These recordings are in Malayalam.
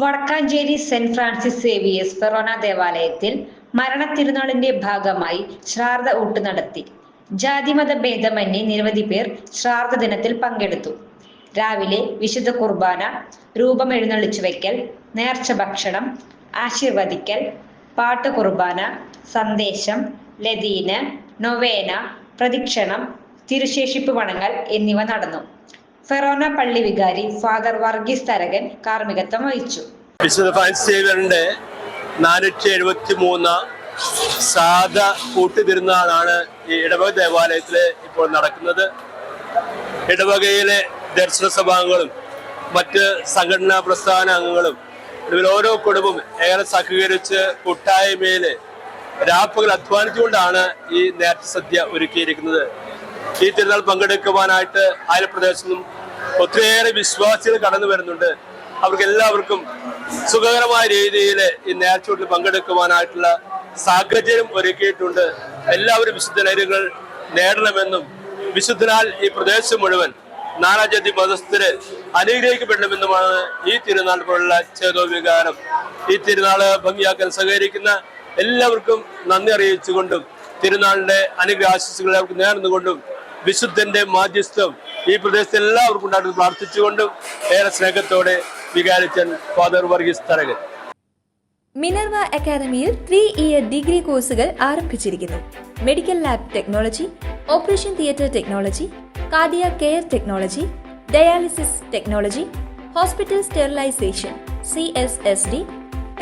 Vadakkanchery saint Francis Xavier's forane ദേവാലയത്തിൽ മരണത്തിരുനാളിന്റെ ഭാഗമായി ശ്രാദ്ധ ഊട്ട് നടത്തി. ജാതിമത ഭേദമന്യേ നിരവധി പേർ ശ്രാദ്ധ ദിനത്തിൽ പങ്കെടുത്തു. രാവിലെ വിശുദ്ധ കുർബാന രൂപം എഴുന്നള്ളിച്ചു വയ്ക്കൽ നേർച്ച ഭക്ഷണം ആശീർവദിക്കൽ പാട്ട് കുർബാന സന്ദേശം ലതീന് നൊവേന പ്രദക്ഷിണം തിരുശേഷിപ്പ് വണങ്ങൽ എന്നിവ നടന്നു. ഫെറോന പള്ളി വികാരി ഫാദർ വർഗീസ് തരകൻ കാർമ്മികത്വം വഹിച്ചു. വിശുദ്ധ സേവ്യറിന്റെ നാനൂറ്റി എഴുപത്തി മൂന്ന് സാധ കൂട്ടുതിരുന്നാളാണ് ഈ ഇടവക ദേവാലയത്തിൽ ഇപ്പോൾ നടക്കുന്നത്. ഇടവകയിലെ ദർശന സഭാംഗങ്ങളും മറ്റ് സംഘടനാ പ്രസ്ഥാന അംഗങ്ങളും ഇതിൽ ഓരോ കുടുംബം ഏറെ സഹകരിച്ച് കൂട്ടായ്മയിൽ രാപ്പകൽ അധ്വാനിച്ചുകൊണ്ടാണ് ഈ നേർച്ച സദ്യ ഒരുക്കിയിരിക്കുന്നത്. ഈ തിരുനാൾ പങ്കെടുക്കുവാനായിട്ട് അയൽപ്രദേശത്തു നിന്നും ഒത്തിരിയേറെ വിശ്വാസികൾ കടന്നു വരുന്നുണ്ട്. അവർക്ക് എല്ലാവർക്കും സുഖകരമായ രീതിയിൽ ഈ നേർച്ചോട്ടിൽ പങ്കെടുക്കുവാനായിട്ടുള്ള സാഹചര്യം ഒരുക്കിയിട്ടുണ്ട്. എല്ലാവരും വിശുദ്ധ നേരുകൾ നേടണമെന്നും വിശുദ്ധനാൽ ഈ പ്രദേശം മുഴുവൻ നാനാജാതി മതസ്ഥര് അനുഗ്രഹിക്കപ്പെടണമെന്നുമാണ് ഈ തിരുനാൾ പോലുള്ള ചേതോ വികാരം ഈ തിരുനാൾ ഭംഗിയാക്കാൻ സഹകരിക്കുന്ന എല്ലാവർക്കും നന്ദി അറിയിച്ചുകൊണ്ടും തിരുനാളിന്റെ അനുഗ്രഹാശിസുകളെ അവർക്ക് നേർന്നുകൊണ്ടും വിശുദ്ധന്റെ മാധ്യസ്ഥം ഈ പ്രദേശത്ത് എല്ലാവർക്കും ഉണ്ടാകുന്നത് പ്രാർത്ഥിച്ചുകൊണ്ടും ഏറെ സ്നേഹത്തോടെ വികാരിച്ചൻ ഫാദർ വർഗീസ് തരകൻ. മിനർവ അക്കാദമിയിൽ ത്രീ ഇയർ ഡിഗ്രി കോഴ്സുകൾ ആരംഭിച്ചിരിക്കുന്നു. Medical lab technology operation theatre technology cardiac care technology dialysis technology hospital sterilisation C S S D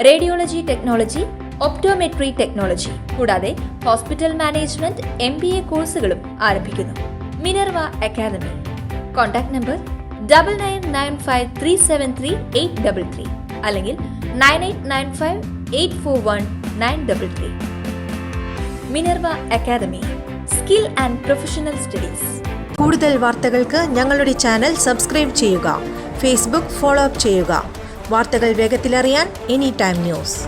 radiology technology optometry technology കൂടാതെ hospital management M B A കോഴ്സുകളും ആരംഭിക്കുന്നു. Minerva academy. Contact number double nine nine five three seven three eight double three അല്ലെങ്കിൽ nine eight nine five eight four one nine double three Minerva academy skill and professional studies. കൂടുതൽ വാർത്തകൾക്ക് ഞങ്ങളുടെ ചാനൽ സബ്സ്ക്രൈബ് ചെയ്യുക ഫേസ്ബുക്ക് ഫോളോ അപ്പ് ചെയ്യുക. വാർത്തകൾ വേഗത്തിലറിയാൻ എനി ടൈം ന്യൂസ്.